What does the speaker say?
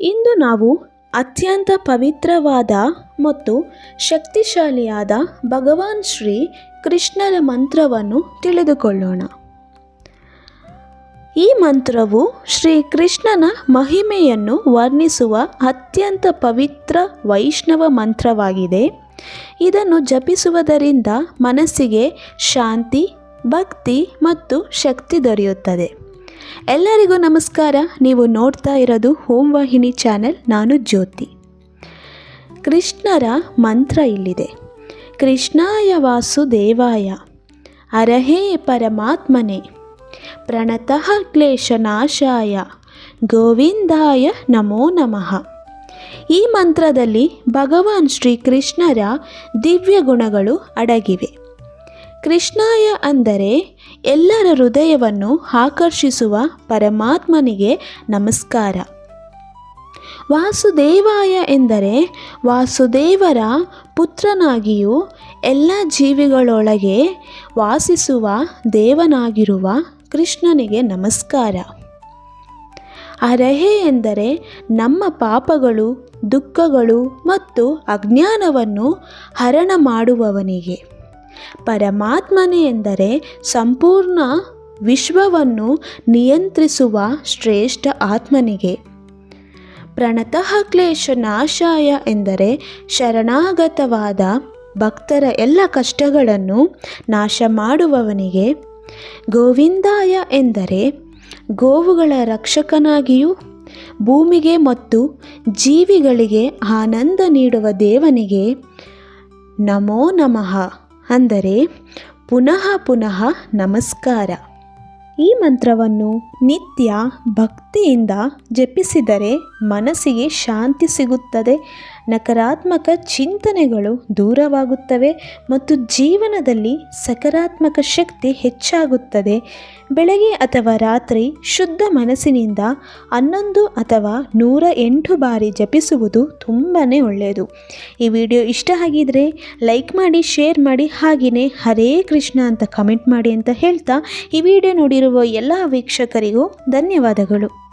ಇಂದು ನಾವು ಅತ್ಯಂತ ಪವಿತ್ರವಾದ ಮತ್ತು ಶಕ್ತಿಶಾಲಿಯಾದ ಭಗವಾನ್ ಶ್ರೀ ಕೃಷ್ಣರ ಮಂತ್ರವನ್ನು ತಿಳಿದುಕೊಳ್ಳೋಣ. ಈ ಮಂತ್ರವು ಶ್ರೀ ಕೃಷ್ಣನ ಮಹಿಮೆಯನ್ನು ವರ್ಣಿಸುವ ಅತ್ಯಂತ ಪವಿತ್ರ ವೈಷ್ಣವ ಮಂತ್ರವಾಗಿದೆ. ಇದನ್ನು ಜಪಿಸುವುದರಿಂದ ಮನಸ್ಸಿಗೆ ಶಾಂತಿ, ಭಕ್ತಿ ಮತ್ತು ಶಕ್ತಿ ದೊರೆಯುತ್ತದೆ. ಎಲ್ಲರಿಗೂ ನಮಸ್ಕಾರ. ನೀವು ನೋಡ್ತಾ ಇರೋದು ಹೋಮ್ ವಾಹಿನಿ ಚಾನೆಲ್ ನಾನು ಜ್ಯೋತಿ. ಕೃಷ್ಣರ ಮಂತ್ರ ಇಲ್ಲಿದೆ. ಕೃಷ್ಣಾಯ ವಾಸುದೇವಾಯ, ಅರಹೇ ಪರಮಾತ್ಮನೆ. ಪ್ರಣತಃ ಕ್ಲೇಶನಾಶಾಯ ಗೋವಿಂದಾಯ ನಮೋ ನಮಃ. ಈ ಮಂತ್ರದಲ್ಲಿ ಭಗವಾನ್ ಶ್ರೀಕೃಷ್ಣರ ದಿವ್ಯ ಗುಣಗಳು ಅಡಗಿವೆ. ಕೃಷ್ಣಾಯ ಅಂದರೆ ಎಲ್ಲರ ಹೃದಯವನ್ನು ಆಕರ್ಷಿಸುವ ಪರಮಾತ್ಮನಿಗೆ ನಮಸ್ಕಾರ. ವಾಸುದೇವಾಯ ಎಂದರೆ ವಾಸುದೇವರ ಪುತ್ರನಾಗಿಯೂ ಎಲ್ಲ ಜೀವಿಗಳೊಳಗೆ ವಾಸಿಸುವ ದೇವನಾಗಿರುವ ಕೃಷ್ಣನಿಗೆ ನಮಸ್ಕಾರ. ಅರಹೆ ಎಂದರೆ ನಮ್ಮ ಪಾಪಗಳು, ದುಃಖಗಳು ಮತ್ತು ಅಜ್ಞಾನವನ್ನು ಹರಣ ಮಾಡುವವನಿಗೆ. ಪರಮಾತ್ಮನೆ ಎಂದರೆ ಸಂಪೂರ್ಣ ವಿಶ್ವವನ್ನು ನಿಯಂತ್ರಿಸುವ ಶ್ರೇಷ್ಠ ಆತ್ಮನಿಗೆ. ಪ್ರಣತಃ ಕ್ಲೇಶ ನಾಶಾಯ ಎಂದರೆ ಶರಣಾಗತವಾದ ಭಕ್ತರ ಎಲ್ಲ ಕಷ್ಟಗಳನ್ನು ನಾಶ ಮಾಡುವವನಿಗೆ. ಗೋವಿಂದಾಯ ಎಂದರೆ ಗೋವುಗಳ ರಕ್ಷಕನಾಗಿಯೂ ಭೂಮಿಗೆ ಮತ್ತು ಜೀವಿಗಳಿಗೆ ಆನಂದ ನೀಡುವ ದೇವನಿಗೆ. ನಮೋ ನಮಃ. ಅಂದರೆ ಪುನಃ ಪುನಃ ನಮಸ್ಕಾರ. ಈ ಮಂತ್ರವನ್ನು ನಿತ್ಯ ಭಕ್ತಿಯಿಂದ ಜಪಿಸಿದರೆ ಮನಸ್ಸಿಗೆ ಶಾಂತಿ ಸಿಗುತ್ತದೆ. ನಕಾರಾತ್ಮಕ ಚಿಂತನೆಗಳು ದೂರವಾಗುತ್ತವೆ ಮತ್ತು ಜೀವನದಲ್ಲಿ ಸಕಾರಾತ್ಮಕ ಶಕ್ತಿ ಹೆಚ್ಚಾಗುತ್ತದೆ. ಬೆಳಗ್ಗೆ ಅಥವಾ ರಾತ್ರಿ ಶುದ್ಧ ಮನಸ್ಸಿನಿಂದ ಹನ್ನೊಂದು ಅಥವಾ ನೂರ ಎಂಟು ಬಾರಿ ಜಪಿಸುವುದು ತುಂಬಾ ಒಳ್ಳೆಯದು. ಈ ವಿಡಿಯೋ ಇಷ್ಟ ಆಗಿದರೆ ಲೈಕ್ ಮಾಡಿ, ಶೇರ್ ಮಾಡಿ ಹಾಗೆಯೇ ಹರೇ ಕೃಷ್ಣ ಅಂತ ಕಮೆಂಟ್ ಮಾಡಿ ಅಂತ ಹೇಳ್ತಾ ಈ ವಿಡಿಯೋ ನೋಡಿರುವ ಎಲ್ಲ ವೀಕ್ಷಕರಿಗೂ ಧನ್ಯವಾದಗಳು.